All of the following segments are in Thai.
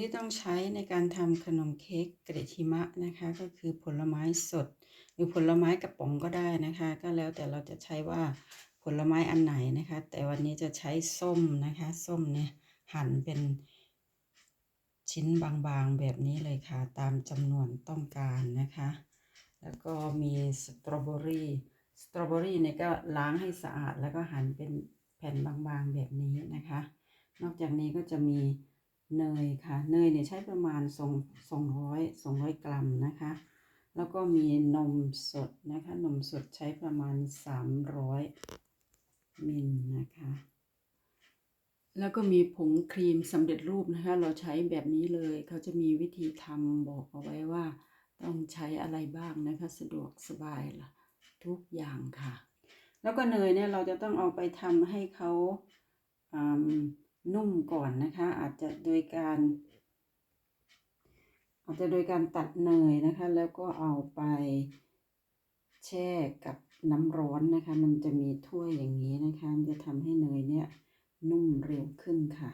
ที่ต้องใช้ในการทำขนมเค้กเกรดหิมะนะคะ ก็คือผลไม้สด หรือผลไม้กระป๋องก็ได้นะคะ ก็แล้วแต่เราจะใช้ว่าผลไม้อันไหนนะคะ แต่วันนี้จะใช้ส้มนะคะ ส้มเนี่ยหั่นเป็นชิ้นบางๆแบบนี้เลยค่ะ ตามจำนวนต้องการนะคะ แล้วก็มีสตรอเบอรี่สตรอเบอรี่เนี่ยก็ล้างให้สะอาดแล้วก็หั่นเป็นแผ่นบางๆแบบนี้นะคะ นอกจากนี้ก็จะมี เนยค่ะ เนยเนี่ยใช้ประมาณ2 200 200กรัมนะคะ แล้วก็มีนมสดนะคะ นมสดใช้ประมาณ300มิลนะคะ แล้วก็มีผงครีมสำเร็จรูปนะคะ เราใช้แบบนี้เลย เขาจะมีวิธีทำบอกเอาไว้ว่า ต้องใช้อะไรบ้างนะคะ สะดวกสบายละทุกอย่างค่ะ แล้วก็เนยเนี่ยเราจะต้องเอาไปทำให้เขาอืม นุ่มก่อนนะคะ อาจจะโดยการ อาจจะโดยการตัดเนยนะคะ แล้วก็เอาไปแช่กับน้ำร้อนนะคะ มันจะมีถ้วยอย่างนี้นะคะมันจะทำให้เนยเนี่ยนุ่มเร็วขึ้นค่ะ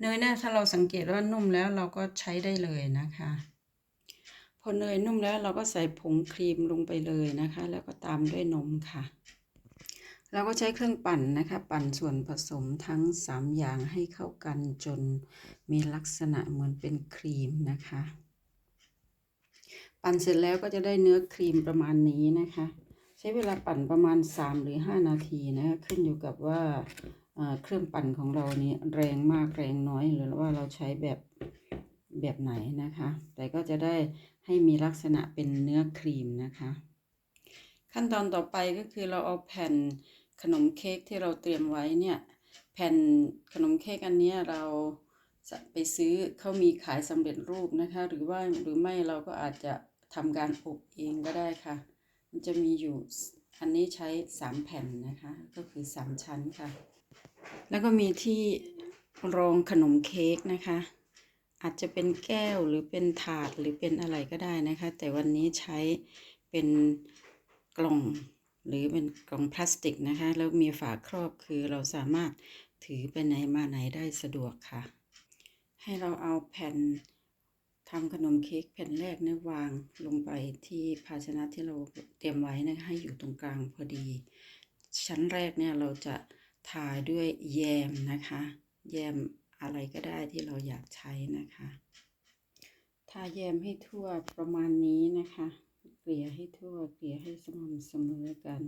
เนยเนี่ยถ้าเราสังเกตว่านุ่มแล้วเราก็ใช้ได้เลยนะคะ พอเนยนุ่มแล้วเราก็ใส่ผงครีมลงไปเลยนะคะ แล้วก็ตามด้วยนมค่ะ เราก็ใช้เครื่องปั่นนะคะ ปั่นส่วนผสมทั้ง 3 อย่างให้เข้ากันจนมีลักษณะเหมือนเป็นครีมนะคะ ปั่นเสร็จแล้วก็จะได้เนื้อครีมประมาณนี้นะคะ ใช้เวลาปั่นประมาณ 3 หรือ 5 นาทีนะคะขึ้นอยู่กับว่าเครื่องปั่นของเรานี่แรงมากแรงน้อยหรือว่าเราใช้แบบแบบไหนนะคะ แต่ก็จะได้ให้มีลักษณะเป็นเนื้อครีมนะคะ ขั้นตอนต่อไปก็คือเราเอาแผ่น ขนมเค้กที่เราเตรียมไว้เนี่ยแผ่นขนมเค้กอันนี้เราไปซื้อเขามีขายสำเร็จรูปนะคะ หรือว่าหรือไม่เราก็อาจจะทำการอบเองก็ได้ค่ะ มันจะมีอยู่อันนี้ใช้ 3 แผ่นนะคะ ก็คือ 3 ชั้นค่ะ แล้วก็มีที่รองขนมเค้กนะคะ อาจจะเป็นแก้วหรือเป็นถาดหรือเป็นอะไรก็ได้นะคะ แต่วันนี้ใช้เป็นกล่อง หรือเป็นกล่องพลาสติกนะคะ แล้วมีฝาครอบคือเราสามารถถือไปไหนมาไหนได้สะดวกค่ะ ให้เราเอาแผ่นทำขนมเค้กแผ่นแรกเนี่ยวางลงไปที่ภาชนะที่เราเตรียมไว้นะคะให้อยู่ตรงกลางพอดี ชั้นแรกเนี่ยเราจะทาด้วยแยมนะคะ แยมอะไรก็ได้ที่เราอยากใช้นะคะ ทาแยมให้ทั่วประมาณนี้นะคะ เกลี่ยให้ทั่วเกลี่ยให้สม่ำเสมอกัน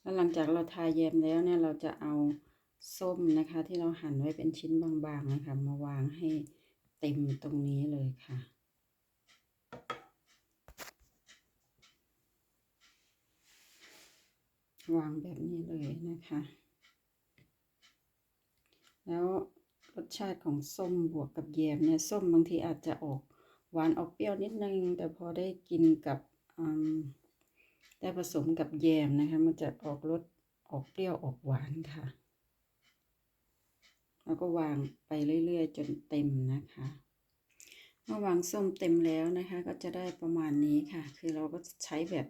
แล้วหลังจากเราทาแยมแล้วเนี่ยเราจะเอาส้มนะคะ ที่เราหั่นไว้เป็นชิ้นบางๆนะคะ มาวางให้เต็มตรงนี้เลยค่ะวางแบบนี้เลยนะคะ แล้วรสชาติของส้มบวกกับแยมเนี่ย ส้มบางทีอาจจะออก หวานออกเปรี้ยวนิดนึง แต่พอได้กินกับได้ผสมกับแยมนะคะ มันจะออกรสออกเปรี้ยวออกหวานค่ะ แล้วก็วางไปเรื่อยๆ จนเต็มนะคะเมื่อวางส้มเต็มแล้วนะคะ ก็จะได้ประมาณนี้ค่ะ คือเราก็ใช้แบบ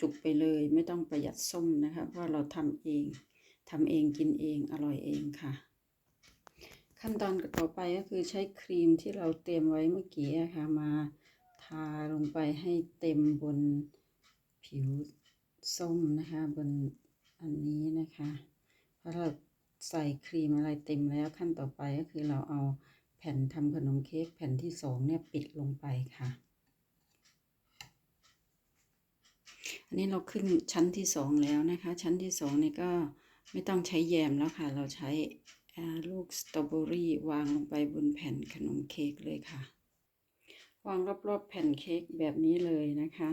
จุกๆไปเลย ไม่ต้องประหยัดส้มนะคะ เพราะเราทำเองทำเองกินเองอร่อยเองค่ะ ขั้นตอนต่อไปก็คือใช้ครีมที่เราเตรียมไว้เมื่อกี้ค่ะมาทาลงไปให้เต็มบนผิวส้มนะคะ บนอันนี้นะคะพอเราใส่ครีมอะไรเต็มแล้วขั้นต่อไปก็คือเราเอาแผ่นทำขนมเค้กแผ่นที่สองเนี่ยปิดลงไปค่ะ อันนี้เราขึ้นชั้นที่สองแล้วนะคะ ชั้นที่สองนี่ก็ไม่ต้องใช้แยมแล้วค่ะ เราใช้ ลูกสตรอเบอรี่วางลงไปบนแผ่นขนมเค้กเลยค่ะ วางรอบๆแผ่นเค้กแบบนี้เลยนะคะ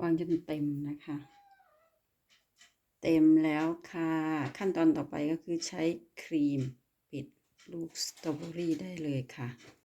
วางจนเต็มนะคะ เต็มแล้วค่ะ ขั้นตอนต่อไปก็คือใช้ครีม ลูกสตรอเบอรี่ได้เลยค่ะ